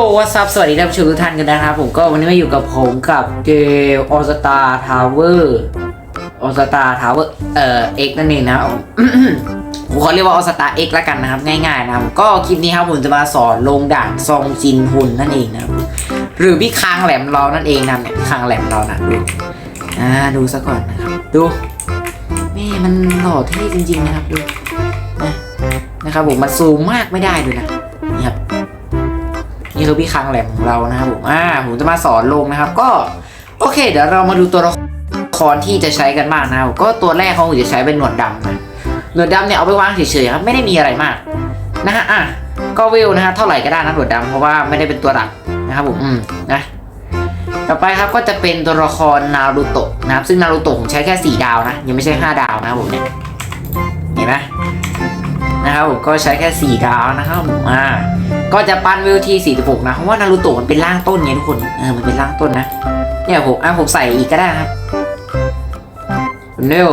โอ้วัสสวัสดีท่านผู้ชมทุกท่านกันนะครับผมก็วันนี้มาอยู่กับผมกับเกมออสตาทาวเวอร์ออสตาทาวเวอร์เอ่อเอกนั่นเองนะผมขอเรียกว่าออสตาเอ็กแล้วกันนะครับง่ายๆนะครับก็คลิปนี้ครับผมจะมาสอนลงด่านซองจินฮุนนั่นเองนะครับหรือพี่คางแหลมเรานั่นเองนะเนี่ยคางแหลมเรานะดูอ่าดูซะก่อนนะครับดูแม่มันหล่อเท่จริง ๆ นะครับดูนะนะครับผมมันซูมมากไม่ได้ด้วยนะ อพี่คังแหลมของเรานะครับผมอ่าผมจะมาสอนลงนะครับ ก็โอเค เดี๋ยวเรามาดูตัวละครที่จะใช้กันบ้างนะครับก็ตัวแรกเขาจะใช้เป็นหนวดดำนะหนวดดำเนี่ยเอาไปวางเฉยๆครับไม่ได้มีอะไรมากนะฮะอะก็วิวนะฮะเท่าไหร่ก็ได้นะหนวดดำเพราะว่าไม่ได้เป็นตัวหลักนะครับผมอืมนะต่อไปครับก็จะเป็นตัวละครนารูโตะนะครับ ซึ่งนารูโตะผมใช้แค่ 4 ดาวนะ ยังไม่ใช่ 5 ดาวนะครับผมเนี่ยเห็นไหมนะครับผมก็ใช้แค่ 4 ดาวนะครับผมอ่า ก็จะปั้นเวลที่ 46 นะ เพราะว่านารูโตะมันเป็นร่างต้นไงทุกคน เออ มันเป็นร่างต้นนะ เนี่ยผมอะผมใส่อีกก็ได้ครับเวล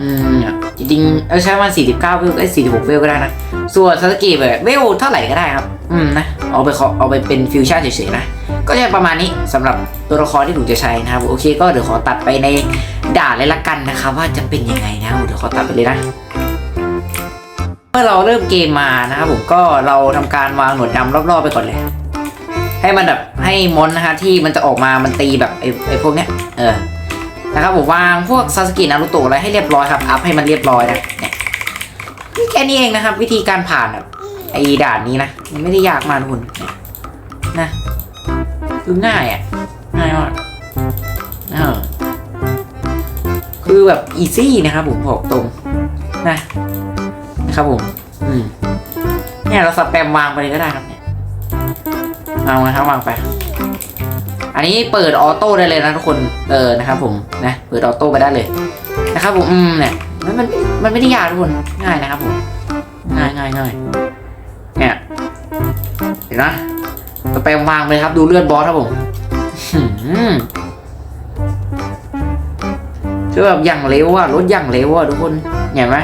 อืมจริงๆเออใช้มัน 49 เวลไอ้ย46 เวลก็ได้นะ ส่วนซาสกิแบบเวลเท่าไหร่ก็ได้ครับ อืมนะ เอาไปเอาไปเป็นฟิวชั่นเฉยๆนะ ก็จะประมาณนี้สำหรับตัวละครที่หนูจะใช้นะครับ โอเค ก็เดี๋ยวขอตัดไปในด่าเลยละกันนะครับว่าจะเป็นยังไงนะ เดี๋ยวขอตัดไปเลยนะ มื่อเราเริ่มเกมมานะครับผมก็เราทำการวางหนวดดำรอบๆไปก่อนเลย ให้มันแบบให้มอนนะฮะที่มันจะออกมามันตีแบบไอ้ไอ้พวกเนี้ยเออนะครับผมวางพวกซาสกินารุโตะอะไรให้เรียบร้อยครับอัพให้มันเรียบร้อยนะเนี่ยนี่แค่นี้เองนะครับ วิธีการผ่านแบบไอ้ด่านนี้นะมันไม่ได้ยากมากทุกคนนะคือง่ายอะง่ายมากเออคือแบบอีซี่นะครับผมบอกตรงนะ ครับผม อืมเนี่ยเราสแปมวางไปเลยก็ได้ครับเนี่ยวางนะครับวางไป อันนี้เปิดออโต้ได้เลยนะทุกคน เออนะครับผมนะ เปิดออโต้ไปได้เลย นะครับผม อืมเนี่ยมันมันมันไม่ได้ยากทุกคน ง่ายนะครับผม ง่ายง่ายง่ายเนี่ย เห็นไหมสแปมวางไปเลยครับ ดูเลือดบอสครับผมหืมคือแบบอย่างเร็วอะรถอย่างเร็วอะทุกคน เห็นไหม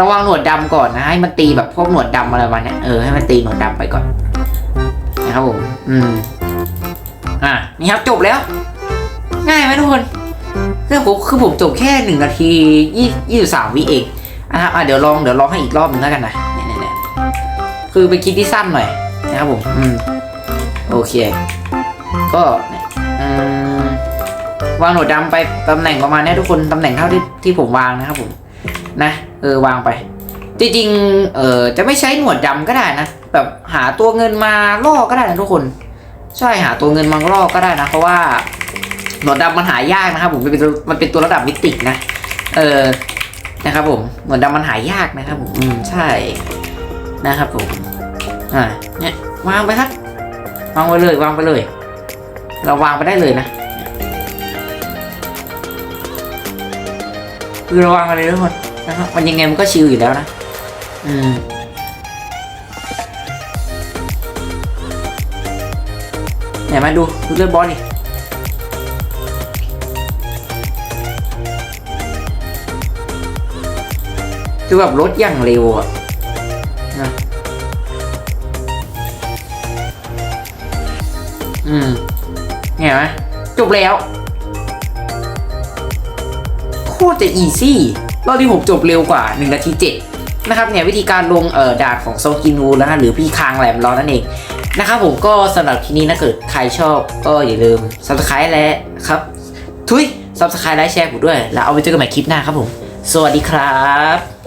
ระวังหนวดดำก่อนนะให้มันตีแบบพวกหนวดดำอะไรมาเนี่ยเออให้มันตีหนวดดำไปก่อนนะครับผมอืมอะนี่ครับจบแล้ว ง่ายไหมทุกคนคือผมคือผมจบแค่หนึ่งนาทียี่ยี่สิบสามวิเองนะครับอะเดี๋ยวลองเดี๋ยวลองให้อีกรอบหนึงแล้วกันนะเนี่ยเนี่ยเนี่ยคือเป็นคลิปที่สั้นหน่อยนะครับผมอืมโอเค ก็อืมวางหนวดดำไปตำแหน่งประมาณเนี้ยทุกคนตำแหน่งเท่าที่ที่ผมวางนะครับผม นะเออวางไป จริงๆเออจะไม่ใช้หนวดดำก็ได้นะ แบบหาตัวเงินมาล่อก็ได้นะทุกคน ใช่หาตัวเงินมาล่อก็ได้นะ เพราะว่าหนวดดำมันหายากนะครับผมมันเป็นมันเป็นตัวระดับมิตินะเออนะครับผมหนวดดำมันหายากนะครับผมอืมใช่นะครับผมอ่าเนี่ยวางไปครับวางไปเลยวางไปเลย เราวางไปได้เลยนะคือเราวางไปเลยทุกคน นะครับมันยังไงมันก็ชิลอยู่แล้วนะ อืมเนี่ยมาดูดูเลือดบอสดิคือแบบรถอย่างเร็วอะนะอืมเห็นไหมจบแล้ว โคตรจะอีซี่ รอบที่ผมจบเร็วกว่า 1 นาที 7 นะครับเนี่ยวิธีการลงเอ่อดาดของโซกินูนะฮะหรือพี่คางแหลมร้อนนั่นเองนะครับผมก็สำหรับที่นี้นะเกิดใครชอบก็อย่าลืม subscribe และครับทุย subscribe และแชร์ผมด้วย แล้วเอาไปเจอกันใหม่คลิปหน้าครับผม สวัสดีครับ